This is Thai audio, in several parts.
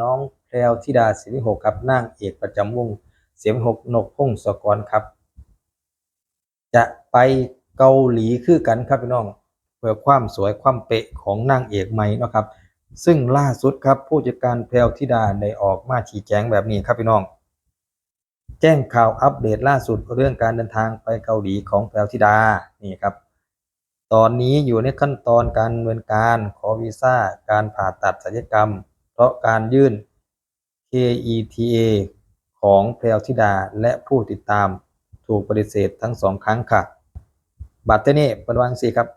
น้องแพรวธิดาศิริหกครับนางเอกประจำวงเสียงหกนกพงศกรครับ จะไปเกาหลีคือกันครับพี่น้องเพื่อความสวยความเป๊ะของนางเอกใหม่นะครับ ซึ่งล่าสุดครับผู้จัดการแพรวธิดาได้ออกมาชี้แจงแบบนี้ครับพี่น้อง แจ้งข่าวอัปเดตล่าสุดเรื่องการเดินทางไปเกาหลีของแพรวธิดานี่ครับ ตอนนี้อยู่ในขั้นตอนการดำเนินการขอวีซ่าการผ่าตัดศัลยกรรม ราะการยื่น KETA ของแพรวธิดาและผู้ติดตามถูกปฏิเสธทั้งสองครั้งค่ะ บัตรเทเน่ประวังสีครับ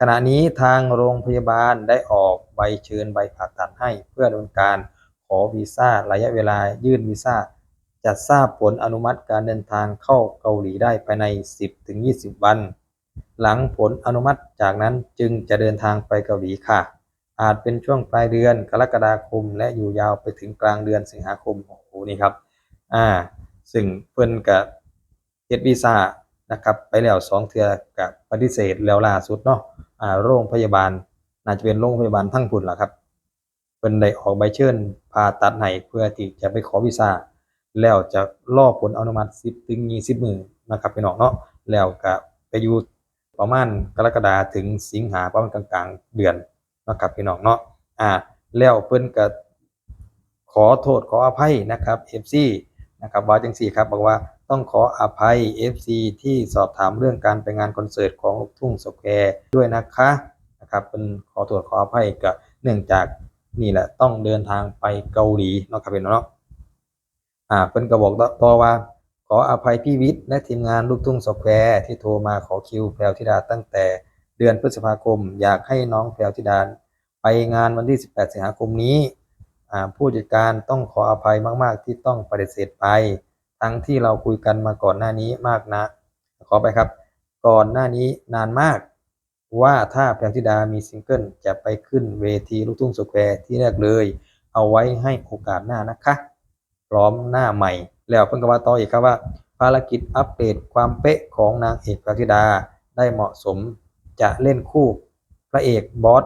ขณะนี้ทางโรงพยาบาลได้ออกใบเชิญใบผ่าตัดให้เพื่อดำเนินการขอวีซ่าระยะเวลายื่นวีซ่าจะทราบผลอนุมัติการเดินทางเข้าเกาหลีได้ภายใน 10-20 วัน หลังผลอนุมัติจากนั้นจึงจะเดินทางไปเกาหลีค่ะ อาจเป็นช่วงปลายเดือนกรกฎาคม และอยู่ยาวไปถึงกลางเดือนสิงหาคมโอ้โหนี่ครับอ่าซึ่งเพิ่นกับเฮ็ดวีซ่านะครับไปแล้วสองเทือกับปฏิเสธแล้วล่าสุดเนาะอ่าโรงพยาบาลน่าจะเป็นโรงพยาบาลทั้งพุ่นล่ะครับเพิ่นได้ออกใบเชิญผ่าตัดให้เพื่อที่จะไปขอวีซ่าแล้วจะรอผลอนุมัติ10ถึง20มื้อนะครับพี่น้องเนาะแล้วก็ไปอยู่ประมาณกรกฎาถึงสิงหาประมาณกลางๆเดือน นะครับพี่น้องเนาะอ่าแล้วเพิ่นก็ขอโทษขออภัยนะครับ FC นะครับว่าจังซี่ครับบอกว่าต้องขออภัย FC ที่สอบถามเรื่องการไปงานคอนเสิร์ตของลูกทุ่งสแควร์ด้วยนะคะนะครับเป็นขอโทษขออภัยก็เนื่องจากนี่แหละต้องเดินทางไปเกาหลีเนาะครับพี่น้องเนาะอ่าเพิ่นก็บอกต่อว่า ขออภัยพี่วิทย์และทีมงานลูกทุ่งสแควร์ที่โทรมาขอคิวแพรวธิดาตั้งแต่ เดือนพฤษภาคม อยากให้น้องแพรวธิดาไปงานวันที่ 18 สิงหาคมนี้ ผู้จัดการต้องขออภัยมาก ๆ ที่ต้องปฏิเสธไป ทั้งที่เราคุยกันมาก่อนหน้านี้มากนะ ขอไปครับ ก่อนหน้านี้นานมาก ว่าถ้าแพรวธิดามีซิงเกิลจะไปขึ้นเวทีลูกทุ่งสแควร์ที่แรกเลย เอาไว้ให้โอกาสหน้านะคะ พร้อมหน้าใหม่ แล้วเพิ่งก็ว่าต่ออีกครับว่า ภารกิจอัปเดตความเป๊ะของนางเอกแพระธิดาได้เหมาะสม จะเล่นคู่พระเอกบอส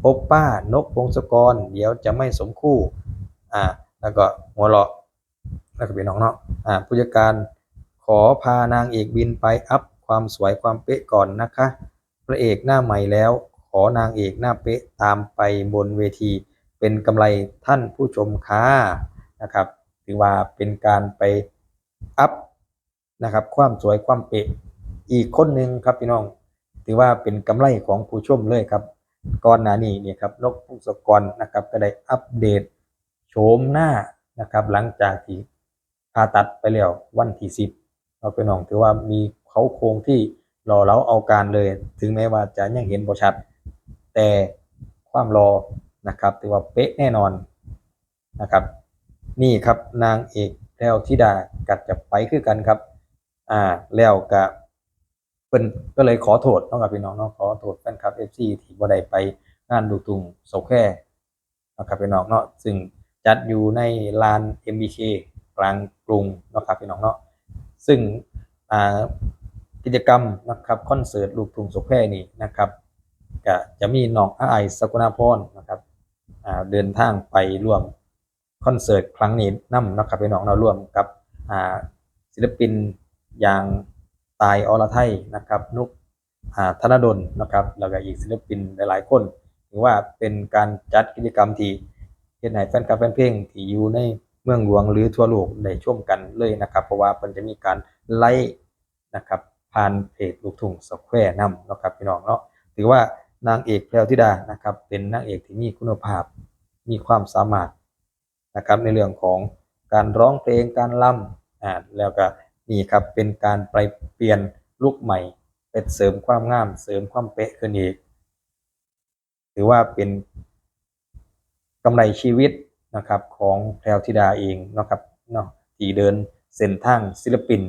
โอปป้านกพงศกร เดี๋ยวจะไม่สมคู่อ่าแล้วก็หัวเราะแล้วก็เป็นน้องเนาะอ่าผู้จัดการขอพานางเอกบินไปอัพความสวยความเป๊ะก่อนนะคะ พระเอกหน้าใหม่แล้ว ขอนางเอกหน้าเป๊ะตามไปบนเวที เป็นกำไรท่านผู้ชมค่ะนะครับถือว่าเป็นการไปอัพนะครับความสวยความเป๊ะอีกคนหนึ่งครับพี่น้อง ถือว่าเป็นกำไรของผู้ชมเลยครับก่อนหน้านี้เนี่ยครับนกพงศกรนะครับก็ได้อัปเดตโฉมหน้านะครับหลังจากที่ผ่าตัดไปแล้ววันที่สิบเราไปน้องถือว่ามีเขาโครงที่รอเราเอาการเลย ถึงแม้ว่าจะยังเห็นบ่ชัด แต่ความรอนะครับถือว่าเป๊ะแน่นอนนะครับนี่ครับนางเอกแพรวธิดากัดจะไปคือกันครับ อ่าแล้วก็ เพิ่นก็เลยขอโทษน้องกับพี่น้องเนาะขอโทษแฟนคลับ FC ที่บ่ได้ไปงานดูตุงโซแค่นะครับพี่น้องเนาะซึ่งจัดอยู่ในลาน MBK กลางกรุงนะครับพี่น้องเนาะซึ่งกิจกรรมนะครับคอนเสิร์ตลูกทุ่งโซแค่นี่นะครับก็จะมีน้องอ้ายสกุณาพรนะครับเดินทางไปร่วมคอนเสิร์ตครั้งนี้นำนะครับพี่น้องเราร่วมกับศิลปินอย่าง ตายอรไทยนะครับนุกอ่าธนดลนะครับแล้วก็อีกศิลปินหลายๆคนถือว่าเป็นการจัดกิจกรรมที่เฮ็ดให้แฟนคลับแฟนเพลงที่อยู่ในเมืองหลวงหรือทั่วโลกได้ชมกันเลยนะครับเพราะว่ามันจะมีการไลฟ์นะครับผ่านเพจลูกทุ่งสแควร์นำนะครับพี่น้องเนาะถือว่านางเอกแพรวธิดานะครับเป็นนางเอกที่มีคุณภาพมีความสามารถนะครับในเรื่องของการร้องเพลงการล่ำอ่าแล้วก็ นี่ครับเป็นการไปเปลี่ยนลุคใหม่เป็นเสริมความงาม เสริมความเป๊ะขึ้นอีกถือว่าเป็นกำไรชีวิตนะครับของแพรวธิดาเองนะครับเนาะที่เดินเส้นทางศิลปิน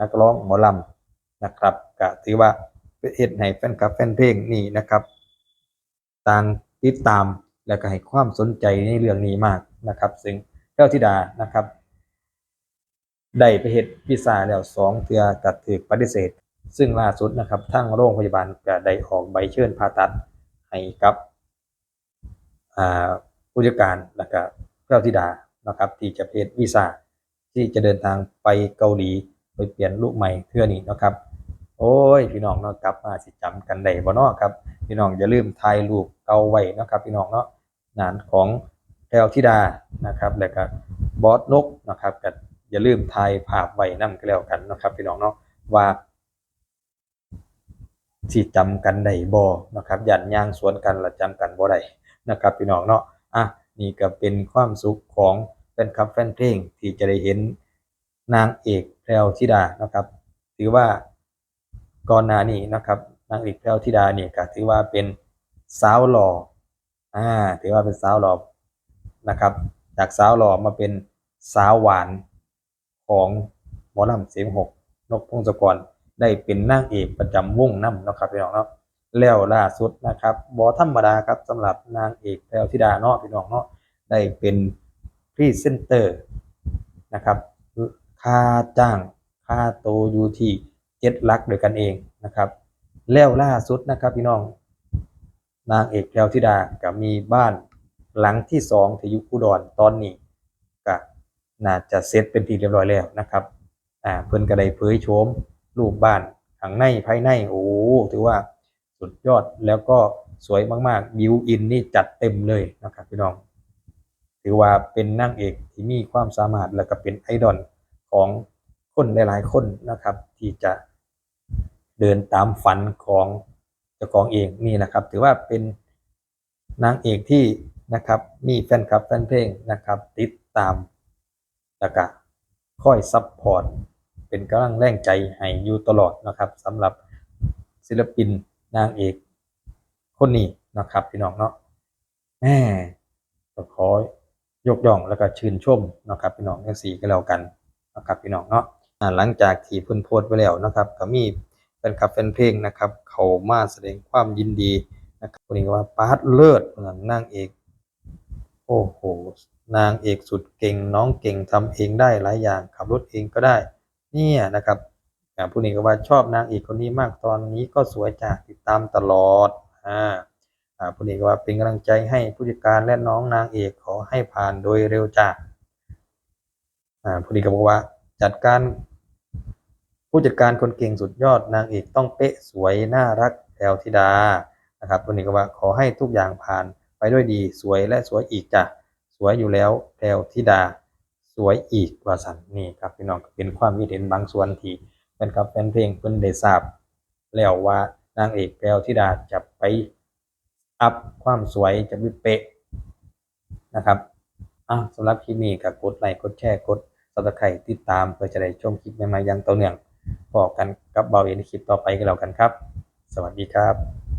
นักร้องหมอลำนะครับก็ถือว่าเป็นเหตุให้แฟนคลับแฟนเพลงนี่นะครับต่างติดตามและก็ให้ความสนใจในเรื่องนี้มากนะครับ ซึ่งเจ้าธิดานะครับ ได้ไปเฮ็ดวีซ่าแล้วสองเทื่อกัดถูกปฏิเสธ ซึ่งล่าสุดนะครับทางโรงพยาบาลก็ได้ออกใบเชิญผ่าตัดให้กับอ่าผู้จัดการแล้วก็แพพรวธิดานะครับ ที่จะเพจวีซ่าที่จะเดินทางไปเกาหลีไปเปลี่ยนลูกใหม่เพื่อนี้นะครับ โอ้ยพี่น้องเนาะกลับมาสิจำกันได้บ่เนาะครับพี่น้องอย่าลืมถ่ายรูปเก่าไว้นะครับ พี่น้องเนาะงานของแพรวธิดานะครับ แล้วก็บอสนกนะครับก็ อย่าลืมถ่ายภาพไว้นำก็แล้วกันนะครับพี่น้องเนาะว่าสิจำกันได้บ่นะครับยันย่างสวนกันละจำกันบ่ได้นะครับพี่น้องเนาะอะนี่ก็เป็นความสุขของแฟนคลับแฟนเพลงที่จะได้เห็นนางเอกแพรวธิดานะครับ ถือว่าก่อนหน้านี้นะครับ นางเอกแพรวธิดาเนี่ยก็ถือว่าเป็นสาวหล่ออ่าถือว่าเป็นสาวหล่อนะครับ จากสาวหล่อมาเป็นสาวหวาน ของหมอลำเสียงหกนกพงศกรได้เป็นนางเอกประจำวงน้ำนะครับพี่น้องเนาะแล้วล่าสุดนะครับบอธรรมดาครับสำหรับนางเอกแพรวธิดาเนาะพี่น้องเนาะได้เป็นพรีเซนเตอร์นะครับค่าจ้างค่าโตอยู่ที่เจ็ดลักโดวยกันเองนะครับ แล้วล่าสุดนะครับพี่น้อง นางเอกแพรวธิดาก็มีบ้านหลังที่สองที่อยุอุดรตอนนี้ น่าจะเสร็จเป็นที่เรียบร้อยแล้วนะครับอ่าเพิ่นก็ได้เผยโฉมรูปบ้านข้างในภายในโอ้ถือว่าสุดยอดแล้วก็สวยมากๆบิวอินนี่จัดเต็มเลยนะครับพี่น้อง ถือว่าเป็นนางเอกที่มีความสามารถและก็เป็นไอดอลของคนหลายๆคนนะครับ ที่จะเดินตามฝันของเจ้าของเองนี่นะครับ ถือว่าเป็นนางเอกที่นะครับมีแฟนคลับแฟนเพลงนะครับ ติดตาม แล้วก็คอยซัพพอร์ตเป็นกำลังแรงใจให้อยู่ตลอดนะครับสำหรับศิลปินนางเอกคนนี้นะครับพี่น้องเนาะแหมก็ขอยกย่องแล้วก็ชื่นชมนะครับพี่น้องทั้งสี่ก็แล้วกันนะครับพี่น้องเนาะหลังจากที่พิ่นโพสไปแล้วนะครับ ก็มีแฟนคลับแฟนเพลงนะครับ เขามาแสดงความยินดีนะครับคนนี้ว่าปาร์ตเลิศเหมือนนางเอก โอ้โห นางเอกสุดเก่งน้องเก่งทำเองได้หลายอย่างขับรถเองก็ได้ เนี่ยนะครับผู้นี้ก็ว่าชอบนางเอกคนนี้มากตอนนี้ก็สวยจ้ะติดตามตลอดอ่าผู้นี้ก็ว่าเป็นกำลังใจให้ผู้จัดการและน้องนางเอกขอให้ผ่านโดยเร็วจ้าอ่าผู้นี้ก็บอกว่าจัดการ ผู้จัดการคนเก่งสุดยอดนางเอกต้องเป๊ะสวยน่ารักแพรวธิดานะครับผู้นี้ก็ว่าขอให้ทุกอย่างผ่านไปด้วยดีสวยและสวยอีกจ้ะ วยอยู่แล้วแพรวธิดาสวยอีกว่าสันนี่ครับพี่น้องเป็นความคิดเห็นบางส่วนที่เป็นครับแฟนเพลงเพิ่นได้ทราบแล้วว่านางเอกแพรวธิดาจะไปอัพความสวยจะไม่เป๊ะนะครับอะสำหรับคลิปนี้ก็กดไลค์กดแชร์กด subscribe ติดตามเพื่อจะได้ชมคลิปใหม่ๆอย่างต่อเนื่องพอกันกับเบาเอ็นคลิปต่อไปก็แล้วกันครับ สวัสดีครับ